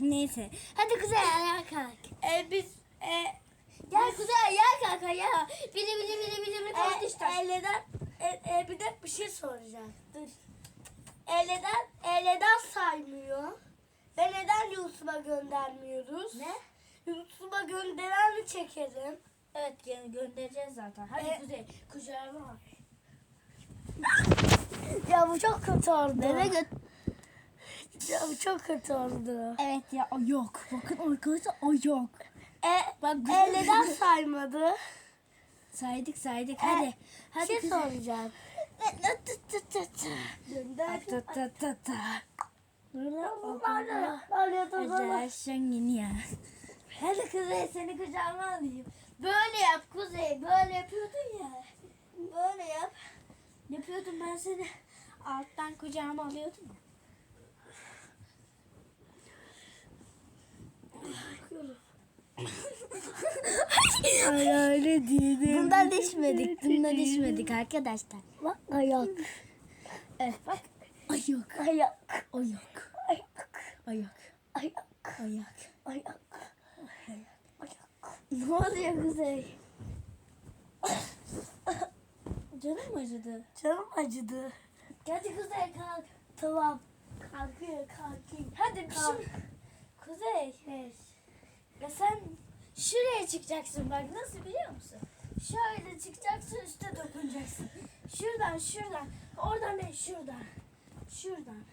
Neyse. Hadi Kuzey ayağa kalk. E, biz e, Gel Kuzey ayağa kalk ayağa. Bili bili bili bili bili kalk e, işte. e, e, bir de bir şey soracağım. Dur. E, neden, e, neden saymıyor? Ve neden YouTube'a göndermiyoruz? Ne? YouTube'a gönderen mi çekelim? Evet gö- göndereceğiz zaten. Hadi E- Kuzey kucağıma al. Ya bu çok kötü oldu. Nereye göt? Ya bu çok kötü oldu. Evet ya o yok. Bakın arkadaşlar o yok. E, Bak e, neden saymadı? saydık saydık E, hadi. Bir Hadi şey Kuzey. soracağım. Ta ta ta ta. Özel. Özel şengin ya. Hadi Kuzey seni kucağıma alayım. Böyle yap Kuzey. Böyle yapıyordun ya. Böyle yap. Yapıyordum ben seni. Alttan kucağıma alıyordum ya. Öyle değil. Bundan düşmedik. Bundan düşmedik arkadaşlar. Bak ayak. Evet bak. Ayak. Ayak. Ayak. Ayak. Ayak. Ayak. Ayak. Ayak. Ne oluyor Kuzey? Canım acıdı? Canım acıdı. Hadi Kuzey kalk. Tamam. Kalkıyor kalkayım. Hadi bir Kalk. şey. Kuzey. Ya sen şuraya çıkacaksın bak nasıl biliyor musun? Şöyle çıkacaksın üste dokunacaksın. Şuradan şuradan. Oradan değil şuradan. Şuradan.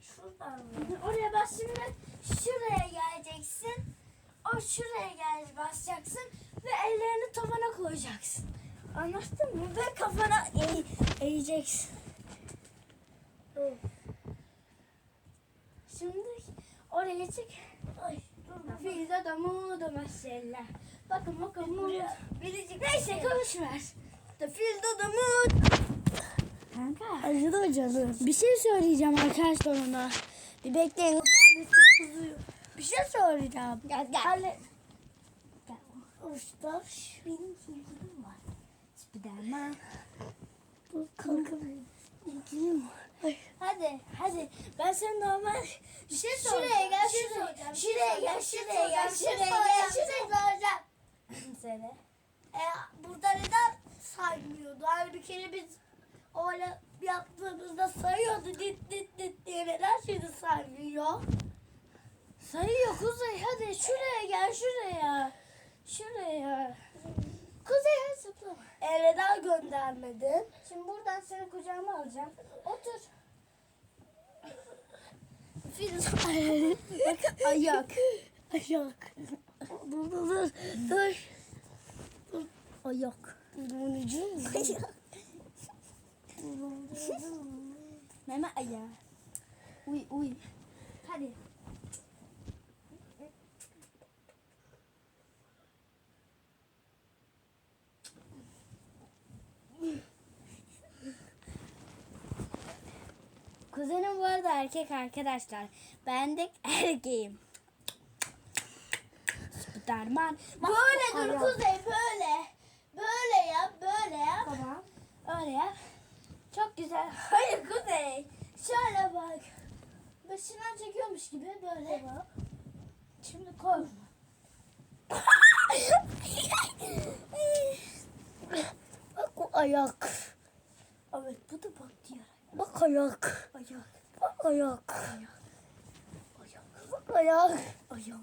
Şuradan mı? Oraya bas şimdi. Şuraya geleceksin. O şuraya gel basacaksın. Ve ellerini tavana koyacaksın. Anlaştın mı? Ve kafana eğ, eğeceksin. Şimdi oraya çık. Dur. Fiza da mesela. Bakın bakın mut. Biricik. Neyse. Da fildo da mut. Kanka. Acıdı canım? Bir şey söyleyeceğim arkadaşlar ona. Bir bekleyin. Bir şey söyleyeceğim. Gel gel. Hani Usta benim sevgilim var. Spiderman. dur kalkamıyorum. Sevgilim var. Hadi ben sen normal Bir şey şuraya gel Bir şey şuraya şuraya gel şey şuraya gel soracağım. şuraya gel şey şuraya soracağım. Söyle. E, burada neden saymıyordu? Hani bir kere biz öyle yaptığımızda sayıyordu dit dit dit diye neden şimdi saymıyor? Sayıyor Kuzey hadi şuraya gel şuraya. Şuraya. Kuzey zıplama. E, neden göndermedin? Şimdi buradan seni kucağıma alacağım. Otur. Filiz ayak. Ayak. Dur dur dur. Dur. Ayak. Burnucu mu? Meme ayağı. Uy uy. Hadi. Kuzenim bu arada erkek arkadaşlar. Ben de erkeğim. Spiderman. Böyle dur. Kuzey böyle. Böyle yap böyle yap. Tamam. Öyle yap. Çok güzel. Hayır Kuzey. Şöyle bak. Başından çekiyormuş gibi böyle bak. Şimdi koy. Bak o ayak. evet bu da bak diğer Bak ayak. ayak. Ayak. Ayak. Ayak. Ayak.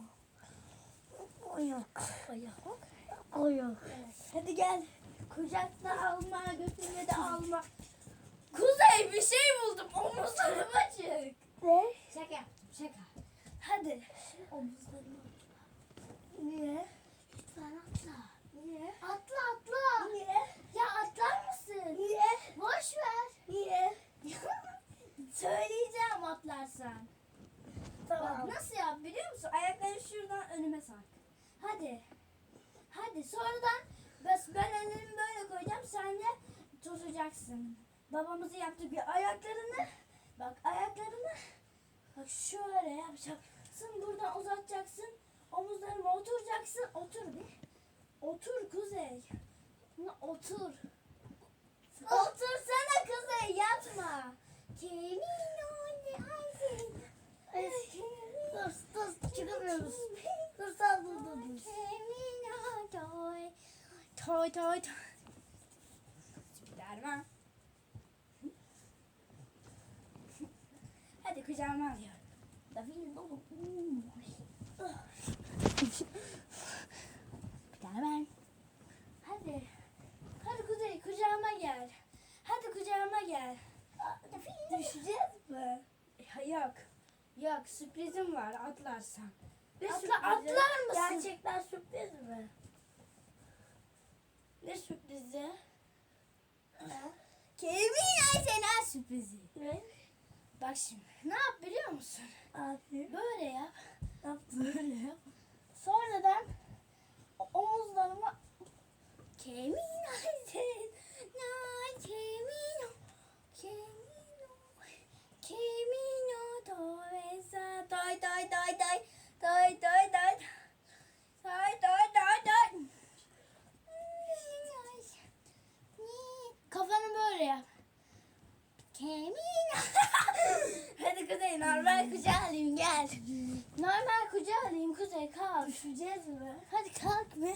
Ayak. Ayak. Ayak. Hadi gel. Kucakta alma, götürme de alma. Kuzey bir şey buldum. Omuzlarım açık. Ne? Şaka şaka. Hadi. Omuzlarım Niye? Lütfen atla. Niye? Atla atla. Niye? Ya atlar mısın? Niye? Boş ver. Niye? Söyleyeceğim atlarsan. Tamam. Bak nasıl yap biliyor musun? Ayaklarını şuradan önüme sark. Hadi. Hadi sonradan ben ellerimi böyle koyacağım sen de tutacaksın. Babamızı yaptık bir ayaklarını bak ayaklarını bak şöyle yapacaksın buradan uzatacaksın omuzlarıma oturacaksın otur bir otur kuzey otur otursana kuzey yatma Kimin anne ay Dur dur. Dur. Dur sen dur dur dur. toy. Toy toy toy. Spiderman. Hadi kucağıma alıyorum. David dolu. Spiderman. Hadi. Hadi Kuzey kucağıma gel. Hadi kucağıma gel. Düşeceğiz mi? Ya, Yok. Yok sürprizim var atlarsan. Ne Atla- sürprizi? atlar mısın? Gerçekten sürpriz mi? Ne sürprizi? Kimin Ayşe'nin sürprizi. Ne? Bak şimdi ne yap biliyor musun? Abi. Böyle yap. Ne yaptın? Böyle yap. Sonradan omuzlarıma Kimin Ayşe'nin Kimin Kimin Kimin o tovesa Toy toy toy toy Toy toy toy Toy toy toy toy Kafanı böyle yap. Kemin. Hadi Kuzey normal kucağa alayım gel. Normal kucağa alayım Kuzey kalk. Düşeceğiz mi? Hadi kalk be.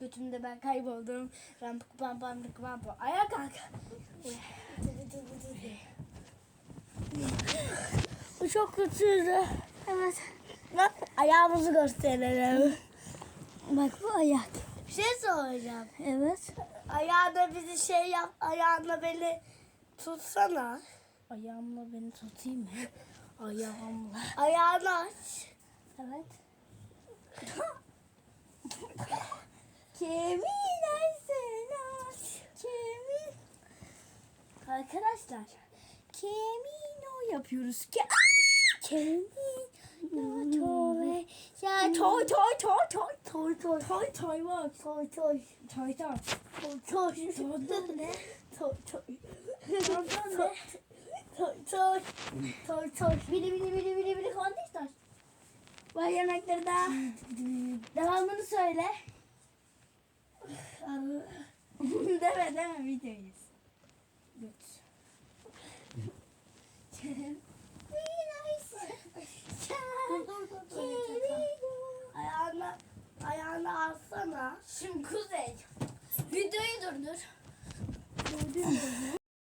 Götümde ben kayboldum. Rampık pam pam pam pam. Ayağa kalk. Bu çok kötüydü. Evet. Bak ayağımızı gösterelim. Bak bu ayak. Bir şey soracağım. Evet. Ayağında bizi şey yap, ayağında beni tutsana. Ayağımla beni tutayım mı? Ayağımla. Ayağını aç. Evet. Kemin Aysenas. Kemin. Arkadaşlar. Kemino yapıyoruz. Ke Kemino toy. Ya toy toy toy toy. Toy toy. Toy toy bak. Toy toy. Toy toy. Toy toy. Toy ne? Toy toy. Toy ne? Toy. Toy toy. Bili bili bili bili bili konuşlar. Vay yanakları. Devamını söyle. deme deme videoyuz.